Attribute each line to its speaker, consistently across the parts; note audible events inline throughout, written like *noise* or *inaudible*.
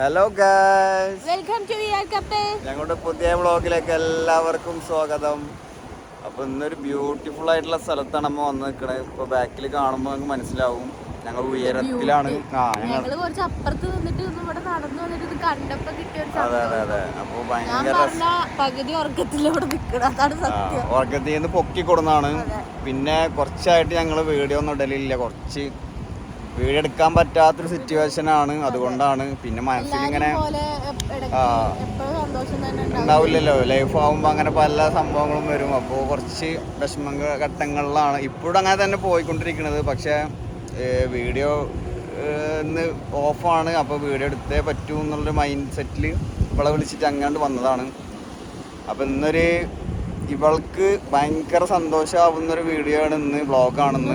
Speaker 1: Hello guys
Speaker 2: welcome to
Speaker 1: ഞങ്ങളുടെ പുതിയ വ്ളോഗിലേക്ക് എല്ലാവർക്കും സ്വാഗതം. അപ്പൊ ഇന്നൊരു ബ്യൂട്ടിഫുൾ ആയിട്ടുള്ള സ്ഥലത്താണ് നമ്മ വന്ന് നിൽക്കണത് ഇപ്പൊ ബാക്കിൽ കാണുമ്പോൾ നമുക്ക് മനസ്സിലാവും. ഞങ്ങൾ ഉയരത്തിലാണ്.
Speaker 2: കുറച്ച് അപ്പുറത്ത് നിന്നിട്ട് ഒന്ന് ഇവിടെ നടന്നു വന്നിട്ട് ഇത് കണ്ടപ്പോ കിട്ടിയ ഒരു
Speaker 1: അതെ അതെ അതെ. അപ്പൊ
Speaker 2: ഞാൻ
Speaker 1: ഭയങ്കര
Speaker 2: പകുതി ഉറക്കത്തിലൂടെ
Speaker 1: ഉറക്കത്തിൽ നിന്ന് പൊക്കി കൊടുന്നാണ്. പിന്നെ കുറച്ചായിട്ട് ഞങ്ങൾ വീഡിയോ ഒന്നും ഇടലില്ല. കുറച്ച് വീഡിയോ എടുക്കാൻ പറ്റാത്തൊരു സിറ്റുവേഷൻ ആണ്. അതുകൊണ്ടാണ് പിന്നെ മനസ്സിലിങ്ങനെ ഉണ്ടാവില്ലല്ലോ. ലൈഫ് ആകുമ്പോൾ അങ്ങനെ പല സംഭവങ്ങളും വരും. അപ്പോൾ കുറച്ച് വിഷമ ഘട്ടങ്ങളിലാണ് ഇപ്പോഴും അങ്ങനെ തന്നെ പോയിക്കൊണ്ടിരിക്കുന്നത്. പക്ഷേ വീഡിയോ ഇന്ന് ഓഫാണ് അപ്പോൾ വീഡിയോ എടുത്തേ പറ്റൂ എന്നുള്ളൊരു മൈൻഡ് സെറ്റിൽ ഇവിടെ വിളിച്ചിട്ട് അങ്ങാണ്ട് വന്നതാണ്. അപ്പോൾ ഇന്നൊരു ഇവൾക്ക് ഭയങ്കര സന്തോഷമാവുന്ന ഒരു വീഡിയോ ആണ് ഇന്ന്
Speaker 2: ബ്ലോഗ് ആണെന്ന്.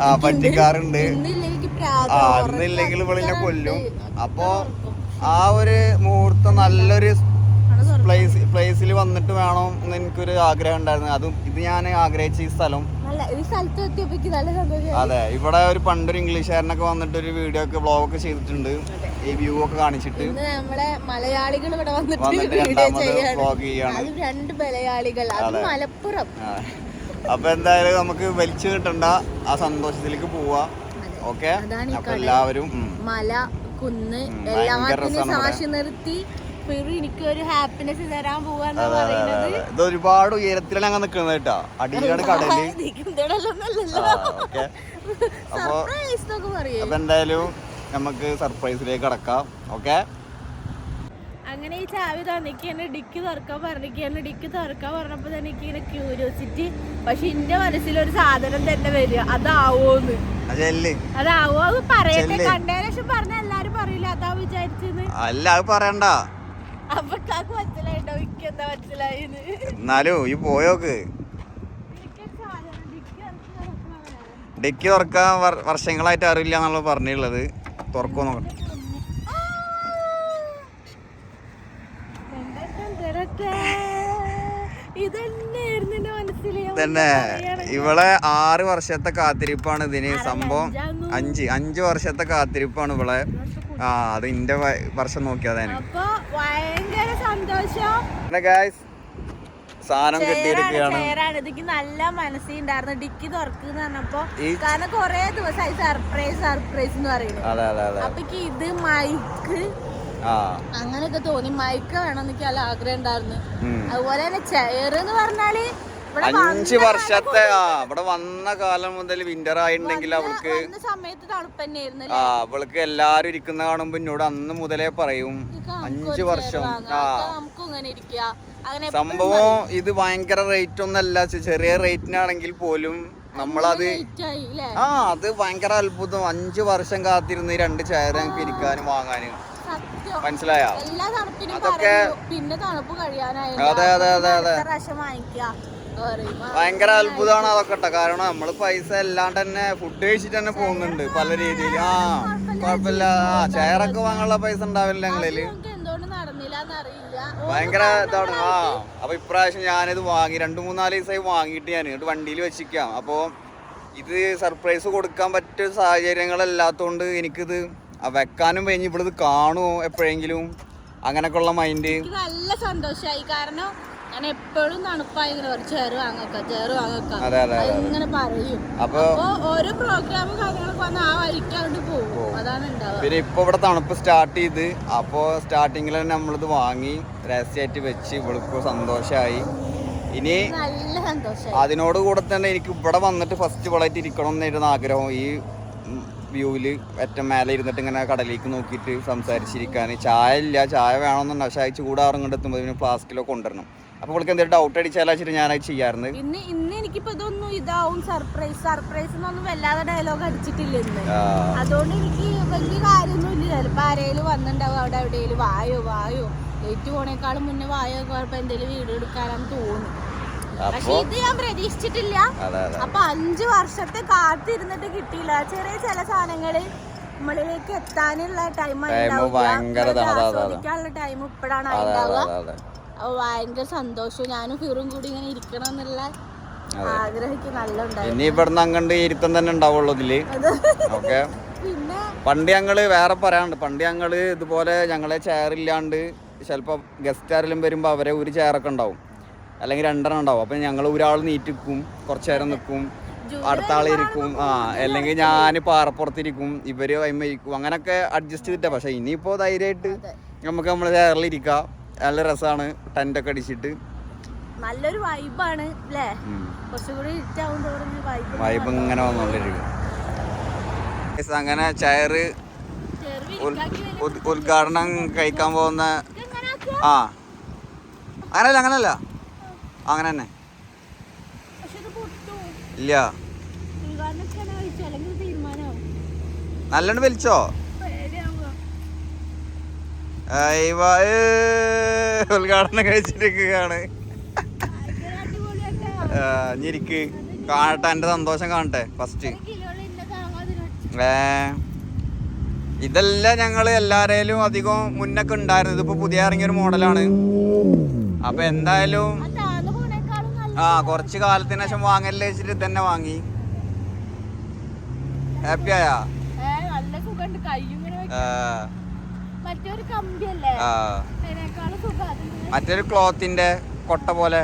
Speaker 1: ആ. പറ്റിക്കാറുണ്ട്. ആ
Speaker 2: അന്നില്ലെങ്കിൽ
Speaker 1: ഇന്നില്ലെങ്കിൽ ഇവളിനെ കൊല്ലും. അപ്പോ ആ ഒരു മുഹൂർത്തം നല്ലൊരു പ്ലേസ് പ്ലേസിൽ വന്നിട്ട് വേണം എന്ന് എനിക്കൊരു ആഗ്രഹം ഉണ്ടായിരുന്നു. അതും ഇത് ഞാൻ ആഗ്രഹിച്ച ഈ സ്ഥലം. അതെ ഇവിടെ ഒരു പണ്ടൊരു ഇംഗ്ലീഷുകാരനൊക്കെ വന്നിട്ട് ഒരു വീഡിയോ ഒക്കെ ബ്ലോഗ് ഒക്കെ ചെയ്തിട്ടുണ്ട്. ഈ വ്യൂ ഒക്കെ കാണിച്ചിട്ട്
Speaker 2: നമ്മളെ മലയാളികൾ ഇവിടെ വന്നിട്ട് രണ്ട് മലയാളികൾ അത്. മലപ്പുറം.
Speaker 1: അപ്പൊ എന്തായാലും നമുക്ക് വലിച്ചു കിട്ടണ്ട ആ സന്തോഷത്തിലേക്ക് പോവാ. ഓക്കെ? അപ്പൊ. എല്ലാവരും.
Speaker 2: മല കുന്ന് എല്ലാത്തിനും. സാക്ഷി നിർത്തി. എനിക്ക് ഒരു ഹാപ്പിനെസ് തരാൻ പോവാന്നാ
Speaker 1: അതെ, അതെ, അതെ,
Speaker 2: പറയുന്നത്.
Speaker 1: ഇത് ഒരുപാട് ഉയരത്തിലാണ് അങ്ങ് നിക്കുന്നത് കേട്ടോ. അടിയിലാണ് കടൽ. അപ്പൊ എന്തായാലും നമുക്ക് സർപ്രൈസിലേക്ക് കടക്കാം. ഓക്കെ
Speaker 2: അങ്ങനെ ഈ ചാവി തന്നിക്ക് എന്നെ ഡിക്ക് തുറക്കാൻ പറഞ്ഞിക്ക് എന്നെ ഡിക്ക് തുറക്കാൻ പറഞ്ഞപ്പോ തന്നെ എനിക്ക് ഇങ്ങനെ ക്യൂരിയോസിറ്റി പക്ഷെ എന്റെ മനസ്സിലൊരു സാധനം തന്നെ വരിക. അതാവോന്ന്. അതാവോ? അത് പറയട്ടെ.
Speaker 1: കണ്ടേ
Speaker 2: കണ്ടതിന് ശേഷം പറഞ്ഞ എല്ലാരും പറയില്ല അതാ വിചാരിച്ചെന്ന്.
Speaker 1: അല്ല അത് പറയണ്ട.
Speaker 2: അപ്പൊ കാക്ക് മനസ്സിലായിട്ടോ? എനിക്ക് എന്താ മനസ്സിലായിന്ന്?
Speaker 1: എന്നാലും ഈ പോയോക്ക്.
Speaker 2: ഡിക്കി.
Speaker 1: തുറക്കാൻ വർഷങ്ങളായിട്ട് അറിയില്ല എന്നുള്ള പറഞ്ഞുള്ളത് തുറക്കോ നോക്കണം തന്നെ. ഇവളെ ആറ് വർഷത്തെ കാത്തിരിപ്പാണ് ഇതിന് സംഭവം. അഞ്ച് അഞ്ച് വർഷത്തെ കാത്തിരിപ്പാണ് ഇവളെ. ആ അത് ഇന്റെ വർഷം നോക്കിയതാണ് ഗായ്സ് സാധനം കിട്ടിയിരിക്കുകയാണ്.
Speaker 2: ഇതിക്ക് നല്ല മനസ്സിണ്ടായിരുന്നു ഡിക്കി തുറക്കുന്ന പറഞ്ഞപ്പോ കാരണം കൊറേ ദിവസമായി സർപ്രൈസ് സർപ്രൈസ് എന്ന് പറയുന്നത്.
Speaker 1: അതെ അതെ അതെ.
Speaker 2: അപ്പൊ ഇത് മൈക്ക് അങ്ങനെയൊക്കെ തോന്നി. മൈക്ക് വേണം എനിക്ക് നല്ല ആഗ്രഹം ഉണ്ടായിരുന്നു. അതുപോലെ തന്നെ ചെയർ എന്ന് പറഞ്ഞാൽ
Speaker 1: അഞ്ചു വർഷത്തെ ആ ഇവിടെ വന്ന കാലം മുതൽ വിന്റർ ആയിട്ടുണ്ടെങ്കിൽ അവൾക്ക് ആ അവൾക്ക് എല്ലാരും ഇരിക്കുന്ന കാണുമ്പോ എന്നോട് അന്ന് മുതലേ പറയും. അഞ്ചു വർഷം. ആ. സംഭവം ഇത് ഭയങ്കര റേറ്റ് ഒന്നല്ല അല്ല ചെറിയ റേറ്റിനാണെങ്കിൽ പോലും നമ്മളത് ആ അത് ഭയങ്കര അത്ഭുതം. അഞ്ചു വർഷം കാത്തിരുന്ന് രണ്ട് ചെയർ ഞങ്ങൾക്ക് ഇരിക്കാനും വാങ്ങാനും. മനസ്സിലായ? അതൊക്കെ- അതെ, അതെ, അതെ, അതെ. ഭയങ്കര അത്ഭുതമാണ് അതൊക്കെ കേട്ടോ കാരണം നമ്മൾ പൈസ അല്ലാണ്ട് തന്നെ ഫുഡ് കഴിച്ചിട്ട് തന്നെ പോകുന്നുണ്ട് പല രീതിയിൽ ആ കുഴപ്പമില്ല. ആ ചെയറൊക്കെ വാങ്ങാനുള്ള പൈസ ഉണ്ടാവില്ല
Speaker 2: ഞങ്ങളിൽ.
Speaker 1: ഭയങ്കര ഇതാണ്. ആ അപ്പൊ ഇപ്രാവശ്യം ഞാനിത് വാങ്ങി രണ്ട് മൂന്നാൽ ദിവസമായി വാങ്ങിയിട്ട് ഞാൻ എന്നിട്ട് വണ്ടിയിൽ വെച്ചിരിക്കാം. അപ്പോൾ ഇത് സർപ്രൈസ് കൊടുക്കാൻ പറ്റിയ സാഹചര്യങ്ങളല്ലാത്തതുകൊണ്ട് എനിക്കിത് വെക്കാനും കഴിഞ്ഞ് ഇവിടെ ഇത് കാണുമോ എപ്പോഴെങ്കിലും? അങ്ങനെയൊക്കെ ഉള്ള മൈൻഡ്
Speaker 2: നല്ല സന്തോഷമായി കാരണം ഞാൻ എപ്പോഴും തണുപ്പായി ഇങ്ങനെ പറയും ചേറ് വാങ്ങക്ക ചേറ് വാങ്ങക്ക
Speaker 1: അതെ അതെ
Speaker 2: അത് ഇങ്ങനെ പറയും.
Speaker 1: അപ്പൊ
Speaker 2: അപ്പൊ ഓരോ പ്രോഗ്രാമും കാര്യങ്ങളൊക്കെ വന്ന് ആ വഴിക്ക് അങ്ങോട്ട് പോകും. അതാണ് ഉണ്ടാവുക
Speaker 1: പിന്നെ ഇപ്പൊ ഇവിടെ തണുപ്പ് സ്റ്റാർട്ട് ചെയ്ത് അപ്പോൾ സ്റ്റാർട്ടിങ്ങിൽ തന്നെ നമ്മളിത് വാങ്ങി രഹസ്യമായിട്ട് വെച്ച് ഇവൾക്ക് സന്തോഷമായി ഇനി
Speaker 2: നല്ല സന്തോഷം
Speaker 1: അതിനോട് കൂടെ തന്നെ എനിക്ക് ഇവിടെ വന്നിട്ട് ഫസ്റ്റ് വളായിട്ട് ഇരിക്കണം എന്നായിരുന്നു ആഗ്രഹം ഈ വ്യൂവിൽ ഏറ്റവും മേലെ ഇരുന്നിട്ട് ഇങ്ങനെ കടലേക്ക് നോക്കിയിട്ട് സംസാരിച്ചിരിക്കാൻ ചായ ഇല്ല ചായ വേണമെന്നുണ്ട്. പക്ഷേ അയച്ച് കൂടെ ഇങ്ങോട്ട് എത്തുമ്പോൾ പിന്നെ ഫ്ലാസ്കിലോ കൊണ്ടുവരണം. അപ്പോൾ എന്തെങ്കിലും ഡൗട്ട് അടിച്ചാലാ വെച്ചിട്ട് ഞാനത് ചെയ്യാറുണ്ട്
Speaker 2: ഇന്ന് ഇന്ന് എനിക്കിപ്പോ ഇതൊന്നും ഇതാവും. സർപ്രൈസ് സർപ്രൈസ് എന്നൊന്നും വല്ലാതെ ഡയലോഗ് അടിച്ചിട്ടില്ല ഇന്ന്. അതുകൊണ്ട് എനിക്ക് വലിയ കാര്യമൊന്നും ഇല്ല ചിലപ്പോ ആരെങ്കിലും വന്നിട്ടുണ്ടാവും അവിടെ എവിടെയെങ്കിലും. വായോ വായോ. ലേറ്റ് പോണേക്കാളും മുന്നേ വായോ കുഴപ്പം എന്തെങ്കിലും വീട് എടുക്കാനാന്ന് തോന്നുന്നു. പക്ഷെ ഇത് ഞാൻ പ്രതീക്ഷിച്ചിട്ടില്ല. അപ്പൊ അഞ്ചു വർഷത്തെ കാത്തിരുന്നിട്ട് കിട്ടിയില്ല. ചെറിയ ചില സാധനങ്ങൾ നമ്മളിലേക്ക് എത്താനുള്ള ടൈം
Speaker 1: അതെ.
Speaker 2: ആസ്വദിക്കാനുള്ള ടൈം ഇപ്പോഴാണ് ഉണ്ടാവുക ഭയങ്കര സന്തോഷവും ഞാനും ഫിറും കൂടി ഇങ്ങനെ ഇരിക്കണം എന്നുള്ള ആഗ്രഹിക്ക് നല്ല
Speaker 1: ഇനി ഇവിടുന്ന് അങ്ങണ്ട് ഇരുത്തം തന്നെ ഉണ്ടാവുള്ളൂ
Speaker 2: ഇതിൽ.
Speaker 1: ഓക്കെ. പണ്ട് ഞങ്ങൾ വേറെ പറയാനുണ്ട്. പണ്ട് ഞങ്ങൾ ഇതുപോലെ ഞങ്ങളെ ചെയറില്ലാണ്ട് ചിലപ്പോൾ ഗസ്റ്റ് ആരെങ്കിലും വരുമ്പോൾ അവരെ ഒരു ചെയറൊക്കെ ഉണ്ടാവും. അല്ലെങ്കിൽ രണ്ടെണ്ണം ഉണ്ടാവും. അപ്പം ഞങ്ങൾ ഒരാൾ നീറ്റിക്കും കുറച്ച് നേരം നിൽക്കും അടുത്ത ആൾ ഇരിക്കും. ആ അല്ലെങ്കിൽ ഞാൻ പാറപ്പുറത്തിരിക്കും ഇവർ വൈമ്മ ഇരിക്കും അങ്ങനൊക്കെ അഡ്ജസ്റ്റ് ചെയ്തിട്ടാ. പക്ഷെ ഇനിയിപ്പോൾ ധൈര്യമായിട്ട്. നമുക്ക് നമ്മളെ ചെയറിൽ ഇരിക്കാം. നല്ല രസമാണ് ടെന്റൊക്കെ അടിച്ചിട്ട്.
Speaker 2: നല്ലൊരു വൈബാണ് അല്ലേ കുറച്ചുകൂടി വൈബ്
Speaker 1: ഇങ്ങനെ വന്നോണ്ടിരിക്കും. അങ്ങനെ ചയറ് ഉദ്- ഉദ്ഘാടനം കഴിക്കാൻ പോകുന്ന ആ. അങ്ങനല്ല അങ്ങനല്ല. അങ്ങനെ തന്നെ ഇല്ല. നല്ലോണം വലിച്ചോ? ഉദ്ഘാടനം കഴിച്ചിരിക്കുകയാണ്. ഇരിക്ക്. കാണട്ടെ എന്റെ സന്തോഷം കാണട്ടെ ഫസ്റ്റ് ഏ ഇതെല്ലാം ഞങ്ങൾ എല്ലാരേലും അധികം മുന്നൊക്കെ ഉണ്ടായിരുന്നു. ഇതിപ്പോ പുതിയ ഇറങ്ങിയൊരു മോഡലാണ്. അപ്പൊ എന്തായാലും
Speaker 2: ആ
Speaker 1: കുറച്ച് കാലത്തിന് ശേഷം വാങ്ങല്ലേ വെച്ചിട്ട് തന്നെ വാങ്ങി. ഹാപ്പി ആയാ?
Speaker 2: ഏ മറ്റൊരു
Speaker 1: ക്ലോത്തിന്റെ കൊട്ട പോലെ.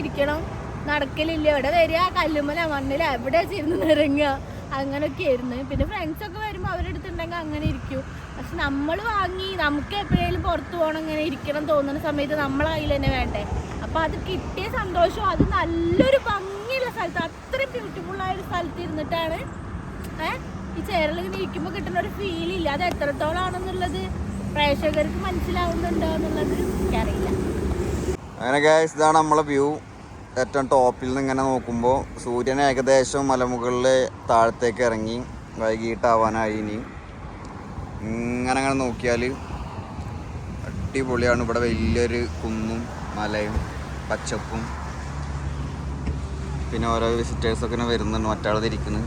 Speaker 2: ഇരിക്കണം. നടക്കലില്ല. ഇവിടെ വരിക? കല്ലുമ്മല മണ്ണില എവിടെ ഇരുന്ന് നിറങ്ങുക അങ്ങനെയൊക്കെ ആയിരുന്നു പിന്നെ ഫ്രണ്ട്സ് ഒക്കെ അങ്ങനെ ഇരിക്കൂ. പക്ഷെ നമ്മൾ വാങ്ങി നമുക്ക് എപ്പോഴേലും പുറത്ത് പോകണം ഇങ്ങനെ ഇരിക്കണം തോന്നുന്ന സമയത്ത് നമ്മളെ കയ്യിൽ തന്നെ വേണ്ടേ? അപ്പോൾ അത് കിട്ടിയ സന്തോഷം അത് നല്ലൊരു ഭംഗിയുള്ള സ്ഥലത്ത് അത്രയും ബ്യൂട്ടിഫുൾ ആയ ഒരു സ്ഥലത്ത് ഇരുന്നിട്ടാണ് ഈ ചെയറിൽ ഇങ്ങനെ ഇരിക്കുമ്പോൾ കിട്ടുന്ന ഒരു ഫീൽ ഇല്ല. അത് എത്രത്തോളം ആണെന്നുള്ളത് പ്രേക്ഷകർക്ക് മനസ്സിലാവുന്നുണ്ടോ എന്നുള്ളത് എനിക്കറിയില്ല.
Speaker 1: അങ്ങനെ ഗൈസ് ഇതാണ് നമ്മളെ വ്യൂ ഏറ്റവും ടോപ്പിൽ നിന്ന് ഇങ്ങനെ നോക്കുമ്പോൾ സൂര്യൻ ഏകദേശം മലമുകളിലെ താഴത്തേക്ക് ഇറങ്ങി വൈകിട്ടാവാനായി ഇനി. ഇങ്ങനെ അങ്ങനെ നോക്കിയാൽ അടിപൊളിയാണ്. ഇവിടെ വലിയൊരു കുന്നും മലയും പച്ചപ്പും പിന്നെ ഓരോ വിസിറ്റേഴ്സൊക്കെ ഇങ്ങനെ വരുന്നുണ്ട്. മറ്റാളത് ഇരിക്കുന്നു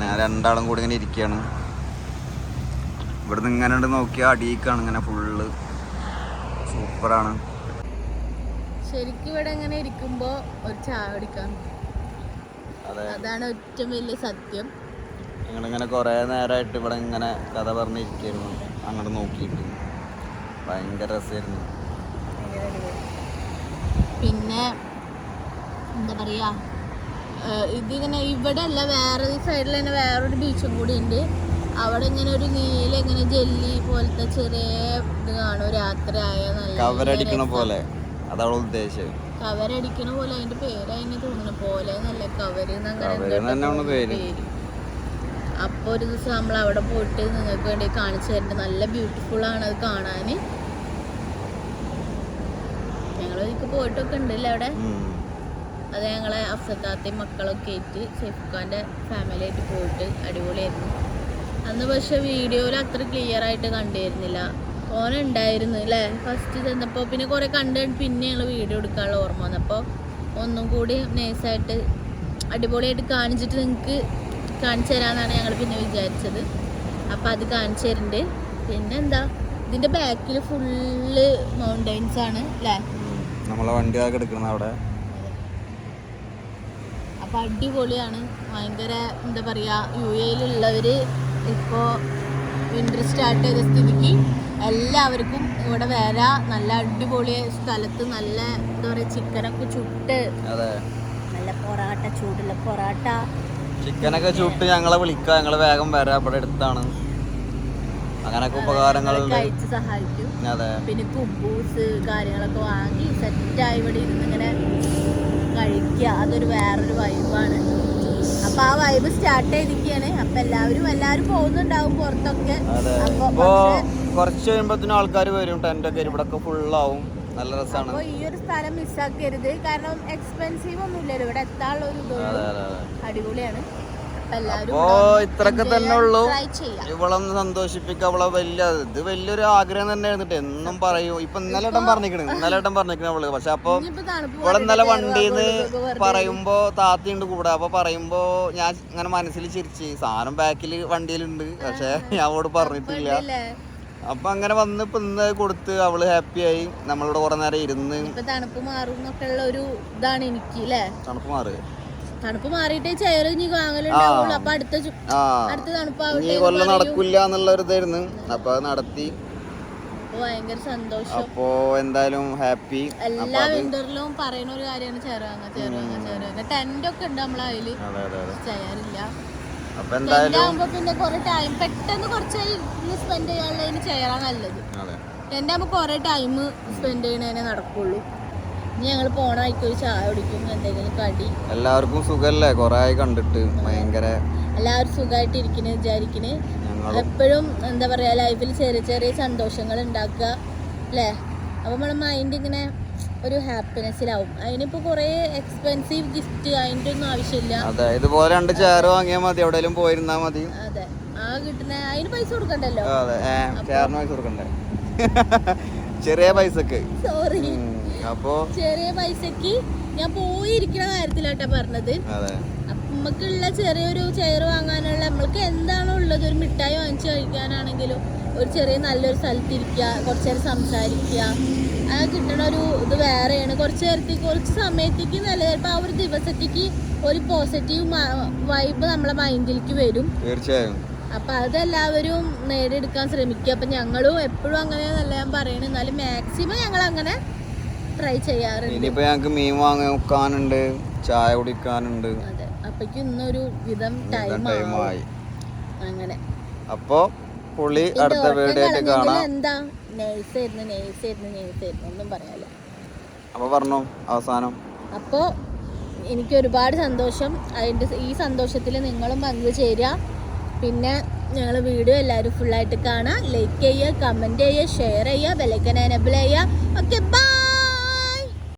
Speaker 1: ഞാൻ രണ്ടാളും കൂടി ഇങ്ങനെ ഇരിക്കുകയാണ് ഇവിടുന്ന് ഇങ്ങനെ ഉണ്ട് നോക്കിയാൽ അടിയിക്കാണ് ഇങ്ങനെ ഫുള്ള് സൂപ്പറാണ്.
Speaker 2: ശരിക്കും ഇവിടെ ഇങ്ങനെ ഇരിക്കുമ്പോൾ ഒരു ചായ കുടിക്കാം
Speaker 1: അതെ.
Speaker 2: അതാണ് ഏറ്റവും വലിയ സത്യം.
Speaker 1: ഞങ്ങളിങ്ങനെ കുറേ നേരമായിട്ട് ഇവിടെ ഇങ്ങനെ കഥ പറഞ്ഞിരിക്കുന്നു അങ്ങോട്ട് നോക്കിയിട്ട്. ഭയങ്കര രസമായിരുന്നു
Speaker 2: പിന്നെ എന്താ പറയാ ഇതിങ്ങനെ ഇവിടെ അല്ല വേറെ ഈ സൈഡിൽ തന്നെ വേറൊരു ബീച്ചും കൂടി ഉണ്ട്. അവിടെ ഇങ്ങനെ ഒരു നീല ഇങ്ങനെ ജെല്ലി പോലത്തെ ചെറിയ ഇത് കാണും. രാത്രി ആയ
Speaker 1: കവരടിക്കണ. പോലെ. അതാണ് ഉദ്ദേശിച്ചത്
Speaker 2: കവരടിക്കണ പോലെ അതിന്റെ പേര് അതിന് തോന്നുന്നു. പോലെ നല്ല കവര്
Speaker 1: പേര്.
Speaker 2: അപ്പൊ ഒരു ദിവസം നമ്മൾ അവിടെ പോയിട്ട് നിങ്ങൾക്ക് വേണ്ടി കാണിച്ചു തരുന്നത് നല്ല ബ്യൂട്ടിഫുൾ ആണ് അത് കാണാൻ. ഞങ്ങൾ ഒരിക്കൽ പോയിട്ടൊക്കെ ഉണ്ടല്ലേ അവിടെ. അത് ഞങ്ങളെ അഫ്സത്താത്തയും മക്കളൊക്കെ ആയിട്ട് ഷെഫ്ഖാന്റെ ഫാമിലി ആയിട്ട് പോയിട്ട് അടിപൊളിയായിരുന്നു. അന്ന് പക്ഷെ വീഡിയോയിൽ അത്ര ക്ലിയർ ആയിട്ട് കണ്ടിരുന്നില്ല. ഓന ഉണ്ടായിരുന്നു അല്ലേ? ഫസ്റ്റ് ചെന്നപ്പോൾ പിന്നെ കുറേ കണ്ട് പിന്നെ ഞങ്ങൾ വീഡിയോ എടുക്കാനുള്ള ഓർമ്മ വന്നപ്പോൾ ഒന്നും കൂടി നൈസായിട്ട് അടിപൊളിയായിട്ട് കാണിച്ചിട്ട് നിങ്ങൾക്ക് കാണിച്ചു തരാമെന്നാണ് ഞങ്ങൾ പിന്നെ വിചാരിച്ചത്. അപ്പോൾ അത് കാണിച്ചു തരുന്നുണ്ട് പിന്നെ എന്താ ഇതിന്റെ ബാക്കിൽ ഫുള്ള് മൗണ്ടൈൻസ് ആണ് അല്ലേ
Speaker 1: നമ്മളെ വണ്ടി ആകെ എടുക്കുന്നത് അവിടെ.
Speaker 2: അപ്പൊ അടിപൊളിയാണ്. ഭയങ്കര എന്താ പറയാ യു എയിലുള്ളവര് ഇപ്പോ വിന്റർ സ്റ്റാർട്ട് ചെയ്ത സ്ഥിതിക്ക് എല്ലാവർക്കും ഇവിടെ വരാ നല്ല അടിപൊളി സ്ഥലത്ത് നല്ല എന്താ പറയാ ചിക്കനൊക്കെ ചുട്ട് നല്ല പൊറാട്ട ചൂടുള്ള പൊറാട്ട
Speaker 1: ചിക്കനൊക്കെ ചൂട്ട് ഞങ്ങളെ വിളിക്കാം ഞങ്ങൾ വേഗം വരാം ഇവിടെ അടുത്താണ്. അങ്ങനൊക്കെ ഉപകാരങ്ങളുണ്ട്.
Speaker 2: കഴിച്ച് സഹായിക്കും.
Speaker 1: അതെ.
Speaker 2: പിന്നെ കുബൂസ് കാര്യങ്ങളൊക്കെ വാങ്ങി സെറ്റായി ഇവിടെ ഇരുന്ന് ഇങ്ങനെ കഴിക്കുക. അതൊരു വേറൊരു വൈബാണ് അപ്പൊ ആ വൈബ് സ്റ്റാർട്ട് ചെയ്തിരിക്കുകയാണ് അപ്പൊ എല്ലാവരും എല്ലാവരും പോകുന്നുണ്ടാവും പുറത്തൊക്കെ.
Speaker 1: അതെ.
Speaker 2: അപ്പൊ
Speaker 1: ഇപ്പോ കുറച്ച് കഴിയുമ്പോഴത്തേനും ആൾക്കാർ വരും. ടെന്റൊക്കെ ഇവിടെ ഒക്കെ ഫുള്ളാവും നല്ല രസമാണ്
Speaker 2: അപ്പൊ ഈ ഒരു സ്ഥലം മിസ്സാക്കരുത്. കാരണം എക്സ്പെൻസീവ് ഒന്നും ഇല്ലല്ലോ ഇവിടെ. എത്താനുള്ള ഒരു ഇതുള്ളൂ അടിപൊളിയാണ്. അപ്പൊ
Speaker 1: ഇത്രയൊക്കെ തന്നെ ഉള്ളൂ. ഇവളൊന്ന് സന്തോഷിപ്പിക്കുക അവളെ വലിയ ഇത് വലിയൊരു ആഗ്രഹം തന്നെ ആയിരുന്നിട്ട് എന്നും പറയൂ. ഇപ്പൊ ഇന്നലെ ഇടം പറഞ്ഞിക്കണ്. ഇന്നലെ ഇടം പറഞ്ഞിരിക്കണ അവൾ. പക്ഷെ അപ്പൊ ഇവിടെ ഇന്നലെ വണ്ടിന്ന് പറയുമ്പോ താത്തിയുണ്ട് കൂടെ. അപ്പൊ പറയുമ്പോ ഞാൻ ഇങ്ങനെ മനസ്സിൽ ചിരിച്ച് സാധനം ബാക്കിൽ വണ്ടിയിലുണ്ട്. പക്ഷെ ഞാൻ അവളോട് പറഞ്ഞിട്ടില്ല. അപ്പൊ അങ്ങനെ വന്ന് ഇപ്പൊ ഇന്ന് കൊടുത്ത് അവൾ ഹാപ്പി ആയി. നമ്മളോട് കുറെ നേരം ഇരുന്ന്
Speaker 2: തണുപ്പ് മാറും ഒരു ഇതാണ് എനിക്ക് അല്ലേ
Speaker 1: തണുപ്പ് മാറുക.
Speaker 2: തണുപ്പ് മാറിയിട്ടേ ചെയർ ഇനി വാങ്ങലുണ്ടാവുള്ളൂ. അപ്പൊ അടുത്ത ചു-
Speaker 1: ആ.
Speaker 2: അടുത്ത
Speaker 1: ഇനി
Speaker 2: തണുപ്പാവട്ടെ
Speaker 1: കൊല്ലം നടക്കില്ല എന്നുള്ള ഒരു ഇതായിരുന്നു. അപ്പൊ അത് നടത്തി.
Speaker 2: ഭയങ്കര സന്തോഷം.
Speaker 1: അപ്പോ എന്തായാലും ഹാപ്പി
Speaker 2: എല്ലാ വിന്ററിലും പറയുന്ന ഒരു കാര്യമാണ് ചെറുവാങ്ങ ചെറുവാങ്ങ ചെറുവാങ്ങ ടെന്റ് ഒക്കെ ഉണ്ട് നമ്മളെ അതിൽ
Speaker 1: അപ്പൊ എന്തായാലും
Speaker 2: പിന്നെ കുറെ ടൈം പെട്ടെന്ന് കുറച്ച് സ്പെൻഡ് ചെയ്യാനുള്ളതിന് ചെയ്യാൻ നല്ലത്. ടെന്റ് ആകുമ്പോ കുറെ ടൈം സ്പെൻഡ് ചെയ്യണേനെ നടക്കുള്ളൂ. ഇനി ഞങ്ങൾ പോണ വഴിക്ക് ഒരു ചായ കുടിക്കും എന്തെങ്കിലും കടി.
Speaker 1: എല്ലാവർക്കും സുഖല്ലേ? കൊറേ ആയി കണ്ടിട്ട് ഭയങ്കര
Speaker 2: എല്ലാവരും സുഖമായിട്ട് ഇരിക്കണേ വിചാരിക്കണേ. എപ്പോഴും എന്താ പറയാ ലൈഫിൽ ചെറിയ ചെറിയ സന്തോഷങ്ങൾ ഉണ്ടാക്കുക അല്ലേ? അപ്പൊ നമ്മുടെ മൈൻഡ് ഇങ്ങനെ ഒരു ഹാപ്പിനെസ്സിലാവും അതിനിപ്പോ കുറേ എക്സ്പെൻസീവ് ഗിഫ്റ്റ് അതിന്റെ ഒന്നും ആവശ്യമില്ല.
Speaker 1: അതെ ഇതുപോലെ രണ്ട് ചെയർ വാങ്ങിയാൽ മതി എവിടെയെങ്കിലും പോയിരുന്നാ മതി.
Speaker 2: അതെ ആ കിട്ടുന്ന അതിന് പൈസ കൊടുക്കണ്ടല്ലോ.
Speaker 1: അതെ ചെയറിന് പൈസ കൊടുക്കണ്ടേ? *laughs* ചെറിയ പൈസക്ക്.
Speaker 2: സോറി
Speaker 1: അപ്പോ?
Speaker 2: ചെറിയ പൈസക്ക് ഞാൻ പോയിരിക്കുന്ന കാര്യത്തിലാട്ടാ പറഞ്ഞത്. നമുക്കുള്ള ചെറിയൊരു ചെയർ വാങ്ങാനുള്ള നമ്മൾക്ക് എന്താണോ ഉള്ളത് ഒരു മിഠായി വാങ്ങിച്ചു കഴിക്കാനാണെങ്കിലും ഒരു ചെറിയ നല്ലൊരു സ്ഥലത്തിരിക്കുക കുറച്ചേരം സംസാരിക്കുക. ആ കിട്ടണ ഒരു ഇത് വേറെയാണ്. കുറച്ച് നേരത്തേക്ക് കുറച്ച് സമയത്തേക്ക് നല്ല ചിലപ്പോൾ ആ ഒരു ദിവസത്തേക്ക് ഒരു പോസിറ്റീവ് വൈബ് നമ്മളെ മൈൻഡിലേക്ക് വരും.
Speaker 1: തീർച്ചയായും.
Speaker 2: അപ്പൊ അതെല്ലാവരും നേടിയെടുക്കാൻ ശ്രമിക്കുക. അപ്പൊ ഞങ്ങളും എപ്പോഴും അങ്ങനെയാന്നല്ല ഞാൻ പറയണ. എന്നാലും മാക്സിമം ഞങ്ങൾ അങ്ങനെ ട്രൈ ചെയ്യാറുണ്ട്.
Speaker 1: ഇനിയിപ്പോ ഞങ്ങൾക്ക് മീൻ വാങ്ങാനുണ്ട് ചായ കുടിക്കാനുണ്ട്.
Speaker 2: അതെ. അപ്പേക്കും ഇന്നൊരു വിധം ടൈം
Speaker 1: ടൈമായി
Speaker 2: അങ്ങനെ.
Speaker 1: അപ്പോ പുള്ളി അടുത്ത
Speaker 2: വീടായിട്ട്
Speaker 1: കാണാം.
Speaker 2: എന്താ? നേഴ്സായിരുന്നു ഒന്നും പറയാല്ല
Speaker 1: അപ്പൊ പറഞ്ഞു അവസാനം.
Speaker 2: അപ്പോൾ എനിക്ക് ഒരുപാട് സന്തോഷം. അതിന്റെ ഈ സന്തോഷത്തിൽ നിങ്ങളും പങ്കുചേരുക. പിന്നെ ഞങ്ങൾ വീഡിയോ എല്ലാവരും ഫുള്ളായിട്ട് കാണാം. ലൈക്ക് ചെയ്യുക കമന്റ് ചെയ്യുക ഷെയർ ചെയ്യുക ബെലൈക്കൻ എനബിൾ ചെയ്യുക. ഓക്കെ